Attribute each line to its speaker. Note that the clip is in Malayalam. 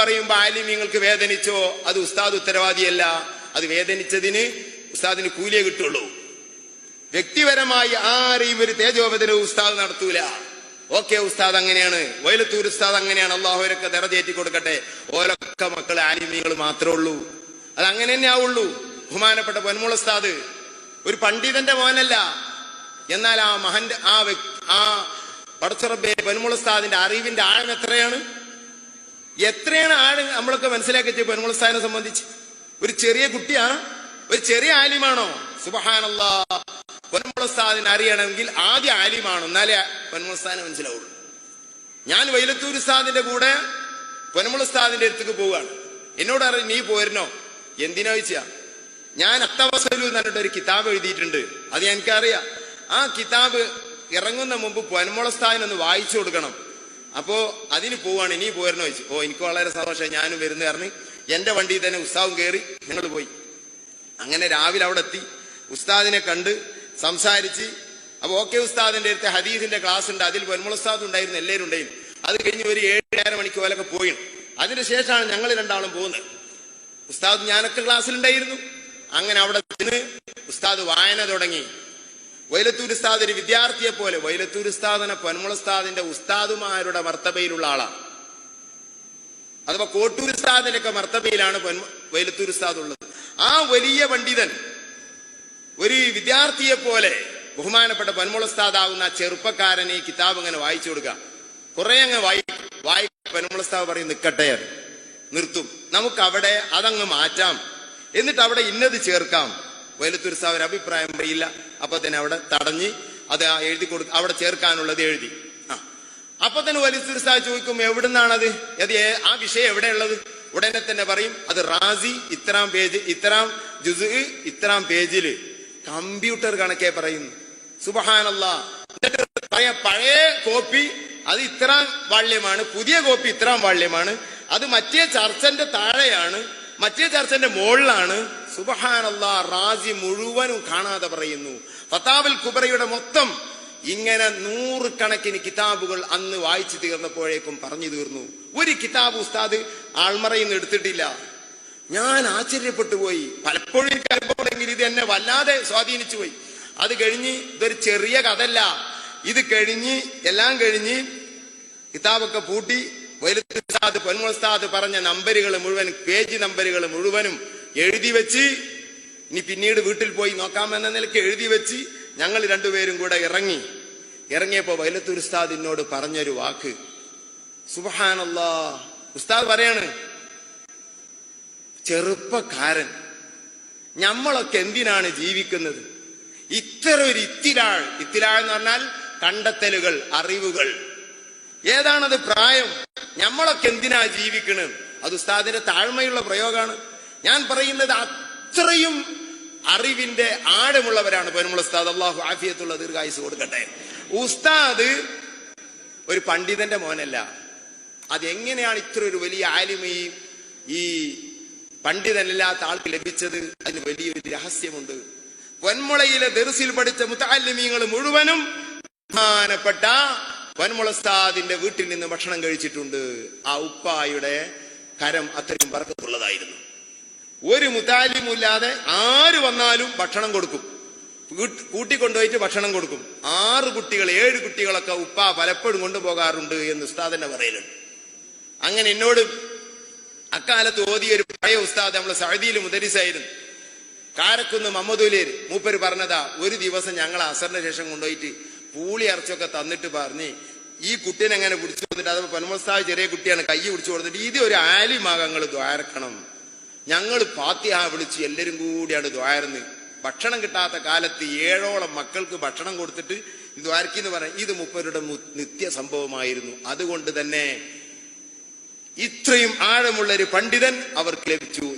Speaker 1: പറയുമ്പോ നിങ്ങൾക്ക് വേദനിച്ചോ? അത് ഉസ്താദ് ഉത്തരവാദിയല്ല. അത് വേദനിച്ചതിന് ഉസ്താദിന് കൂലിയെ കിട്ടുള്ളൂ. വ്യക്തിപരമായി ആരെയും ഒരു തേജോപതന ഉസ്താദ് നടത്തൂല. ഓക്കെ ഉസ്താദ് അങ്ങനെയാണ്. വയലത്തൂർ ഉസ്താദ് അങ്ങനെയാണ്. അള്ളാഹുരൊക്കെ നിറതേറ്റി കൊടുക്കട്ടെ. ഓരൊക്കെ മക്കൾ ആലിമീങ്ങൾ മാത്രമേ ഉള്ളൂ. അത് അങ്ങനെ തന്നെ ആവുള്ളൂ. ബഹുമാനപ്പെട്ട പൊന്മുള ഉസ്താദ് ഒരു പണ്ഡിതന്റെ മോനല്ല. എന്നാൽ ആ മഹന്റെ ആ ആ പടച്ചുറബെ പൊന്മുള ഉസ്താദിന്റെ അറിവിന്റെ ആഴം എത്രയാണ്? എത്രയാണ് ആൾ നമ്മളൊക്കെ മനസ്സിലാക്കി മനസ്സിലാക്കിച്ച് പൊന്മുള സ്ഥാനം സംബന്ധിച്ച്? ഒരു ചെറിയ കുട്ടിയാണ്? ഒരു ചെറിയ ആലിമാണോ? സുബഹാനല്ല. പൊന്മുളസ്ഥാദിനെ അറിയണമെങ്കിൽ ആദ്യ ആലിമാണ്? എന്നാലേ പൊന്മുളസ്ഥാനെ മനസ്സിലാവുള്ളൂ. ഞാൻ വൈലത്തൂർ ഉസ്താദിന്റെ കൂടെ പൊന്മുളസ്ഥാദിന്റെ അടുത്തേക്ക് പോവുകയാണ്. എന്നോട് അറിയാം നീ പോരുന്നോ? എന്തിനാ ചോദിച്ചാ? ഞാൻ അത്തവസലു എന്ന് പറഞ്ഞിട്ട് ഒരു കിതാബ് എഴുതിയിട്ടുണ്ട്. അത് എനിക്കറിയാം. ആ കിതാബ് ഇറങ്ങുന്ന മുമ്പ് പൊന്മുളസ്ഥാദിനൊന്ന് വായിച്ചു കൊടുക്കണം. അപ്പോ അതിന് പോവാണ് ഇനി പോരുന്നോ ചോദിച്ചു. ഓ എനിക്ക് വളരെ സന്തോഷം ഞാനും വരുന്ന പറഞ്ഞ് എന്റെ വണ്ടിയിൽ തന്നെ ഉസ്താവും കയറി ഞങ്ങൾ പോയി. അങ്ങനെ രാവിലെ അവിടെ എത്തി. ഉസ്താദിനെ കണ്ട് സംസാരിച്ച് അപ്പൊ ഓക്കെ ഉസ്താദിന്റെ അടുത്ത് ഹദീസിന്റെ ക്ലാസ് ഉണ്ട് അതിൽ പൊന്മുള ഉസ്താദ് ഉണ്ടായിരുന്നു എല്ലാവരും ഉണ്ടായിരുന്നു അത് കഴിഞ്ഞ് ഒരു ഏഴര മണിക്ക് പോലൊക്കെ പോയി. അതിനുശേഷമാണ് ഞങ്ങൾ രണ്ടാളും പോകുന്നത്. ഉസ്താദ് ഞാനൊക്കെ ക്ലാസ്സിലുണ്ടായിരുന്നു അങ്ങനെ അവിടെ ഉസ്താദ് വായന തുടങ്ങി. വൈലത്തൂർ ഉസ്താദ് ഒരു വിദ്യാർത്ഥിയെ പോലെ വൈലത്തൂർ ഉസ്താദിനെ പൊന്മുള ഉസ്താദിന്റെ ഉസ്താദുമാരുടെ മർത്തബയിലുള്ള ആളാണ് അഥവാ കോട്ടൂർ ഉസ്താദിന്റെ ഒക്കെ മർത്തബയിലാണ് വൈലത്തൂർ ഉസ്താദ് ഉള്ളത് ആ വലിയ പണ്ഡിതൻ ഒരു വിദ്യാർത്ഥിയെ പോലെ ബഹുമാനപ്പെട്ട പൊന്മുള ഉസ്താദാകുന്ന ആ ചെറുപ്പക്കാരനെ ഈ കിതാബ് ഇങ്ങനെ വായിച്ചു കൊടുക്കുക കുറെ അങ്ങ് വായി വായി പൊന്മുള ഉസ്താദ് പറയും നിൽക്കട്ടെ നിർത്തും. നമുക്ക് അവിടെ അതങ്ങ് മാറ്റാം. എന്നിട്ട് അവിടെ ഇന്നത് ചേർക്കാം. വൈലത്തൂർ ഒരു അഭിപ്രായം പറയില്ല. അപ്പൊ തന്നെ അവിടെ തടഞ്ഞ് അത് എഴുതി കൊടുക്ക അവിടെ ചേർക്കാനുള്ളത് എഴുതി. അപ്പൊ തന്നെ വലിയ ചോദിക്കും എവിടുന്നാണത്? അത് ആ വിഷയം എവിടെയുള്ളത്? ഉടനെ തന്നെ പറയും അത് റാസി ഇത്രാം പേജ് ഇത്രാം ജുസ് ഇത്രാം പേജിൽ. കമ്പ്യൂട്ടർ കണക്കെ പറയുന്നു. സുബഹാനല്ല. എന്നിട്ട് പഴയ കോപ്പി അത് ഇത്രാം വാള്യമാണ്. പുതിയ കോപ്പി ഇത്രാം വാള്യമാണ്. അത് മറ്റേ ചർച്ചന്റെ താഴെയാണ് മറ്റേ ചർച്ചന്റെ മുകളിലാണ് സുബഹാനല്ല റാസി മുഴുവനും കാണാതെ പറയുന്നു. ഫത്താബുൽ കുബറയുടെ മൊത്തം ഇങ്ങനെ നൂറുകണക്കിന് കിതാബുകൾ അന്ന് വായിച്ചു തീർന്നപ്പോഴേക്കും പറഞ്ഞു തീർന്നു. ഒരു കിതാബ് ഉസ്താദ് ആൾമറയിൽ നിന്ന് എടുത്തിട്ടില്ല. ഞാൻ ആശ്ചര്യപ്പെട്ടു പോയി. പലപ്പോഴും എനിക്ക് അനുഭവമുണ്ടെങ്കിൽ ഇത് എന്നെ വല്ലാതെ സ്വാധീനിച്ചു പോയി. അത് കഴിഞ്ഞ് ഇതൊരു ചെറിയ കഥല്ല ഇത് കഴിഞ്ഞ് എല്ലാം കഴിഞ്ഞ് കിതാബൊക്കെ പൂട്ടി. വലുത് പൊന്മുസ്താദ് പറഞ്ഞ നമ്പറുകൾ മുഴുവൻ പേജ് നമ്പറുകൾ മുഴുവനും എഴുതി വെച്ച് ഇനി പിന്നീട് വീട്ടിൽ പോയി നോക്കാമെന്ന നിലയ്ക്ക് എഴുതി വെച്ച് ഞങ്ങൾ രണ്ടുപേരും കൂടെ ഇറങ്ങി. ഇറങ്ങിയപ്പോ വൈലത്തൂർ ഉസ്താദ് എന്നോട് പറഞ്ഞൊരു വാക്ക്. സുബഹാനല്ലാ. ഉസ്താദ് പറയാണ് ചെറുപ്പക്കാരൻ. നമ്മളൊക്കെ എന്തിനാണ് ജീവിക്കുന്നത്? ഇത്ര ഒരു ഇത്തിരാൾ. ഇത്തിരാൾ എന്ന് പറഞ്ഞാൽ കണ്ടെത്തലുകൾ അറിവുകൾ. ഏതാണത് പ്രായം? നമ്മളൊക്കെ എന്തിനാ ജീവിക്കണത് അത് ഉസ്താദിന്റെ താഴ്മയുള്ള പ്രയോഗമാണ്. ഞാൻ പറയുന്നത് അത്രയും അറിവിന്റെ ആഴമുള്ളവരാണ് പെരുമുള ഉസ്താദ് അള്ളാഹു ആഫിയത്തുള്ള ദീർഘായുസ് കൊടുക്കട്ടെ. ഉസ്താദ് ഒരു പണ്ഡിതന്റെ മോനല്ല. അതെങ്ങനെയാണ് ഇത്ര ഒരു വലിയ ആലിമ ഈ പണ്ഡിതനല്ലാത്ത ആൾക്ക് ലഭിച്ചത്? അതിന് വലിയൊരു രഹസ്യമുണ്ട്. പൊന്മുളയിലെ ദെറുസിൽ പഠിച്ച മുത്താലിമീങ്ങൾ മുഴുവനും ബഹുമാനപ്പെട്ട പൊന്മുളസ്താദിന്റെ വീട്ടിൽ നിന്ന് ഭക്ഷണം കഴിച്ചിട്ടുണ്ട്. ആ ഉപ്പായുടെ കരം അത്രയും പറക്കത്തുള്ളതായിരുന്നു. ഒരു മുത്താലിമില്ലാതെ ആര് വന്നാലും ഭക്ഷണം കൊടുക്കും. കൂട്ടിക്കൊണ്ടുപോയിട്ട് ഭക്ഷണം കൊടുക്കും. ആറ് കുട്ടികൾ ഏഴ് കുട്ടികളൊക്കെ ഉപ്പ പലപ്പോഴും കൊണ്ടുപോകാറുണ്ട് എന്ന് ഉസ്താദ് തന്നെ പറയലുണ്ട്. അങ്ങനെ എന്നോട് അക്കാലത്ത് ഓതിയ ഒരു പഴയ ഉസ്താദ് നമ്മളെ സൗദിയിൽ മുദരിസായിരുന്നു. കാരക്കുന്ന് മമ്മദൂലേര് മൂപ്പര് പറഞ്ഞതാ ഒരു ദിവസം ഞങ്ങൾ അസറിന് ശേഷം കൊണ്ടുപോയിട്ട് പൂളി അറച്ചൊക്കെ തന്നിട്ട് പറഞ്ഞ് ഈ കുട്ടീനെ അങ്ങനെ പിടിച്ചു കൊടുത്തിട്ട് അത് പൊന്മസ്താവ് ചെറിയ കുട്ടിയാണ് കൈ പിടിച്ചു കൊടുത്തിട്ട് ഇത് ഒരു ആലിമാകങ്ങൾ ദ്വാരക്കണം. ഞങ്ങൾ പാത്തിഹ വിളിച്ച് എല്ലാവരും കൂടിയാണ് ദ്വാരന്ന്. ഭക്ഷണം കിട്ടാത്ത കാലത്ത് ഏഴോളം മക്കൾക്ക് ഭക്ഷണം കൊടുത്തിട്ട് ദ്വാരക്കെന്ന് പറയാം? ഇത് മുപ്പരുടെ നിത്യ സംഭവമായിരുന്നു. അതുകൊണ്ട് തന്നെ ഇത്രയും ആഴമുള്ള ഒരു പണ്ഡിതൻ അവർക്ക് ലഭിച്ചു.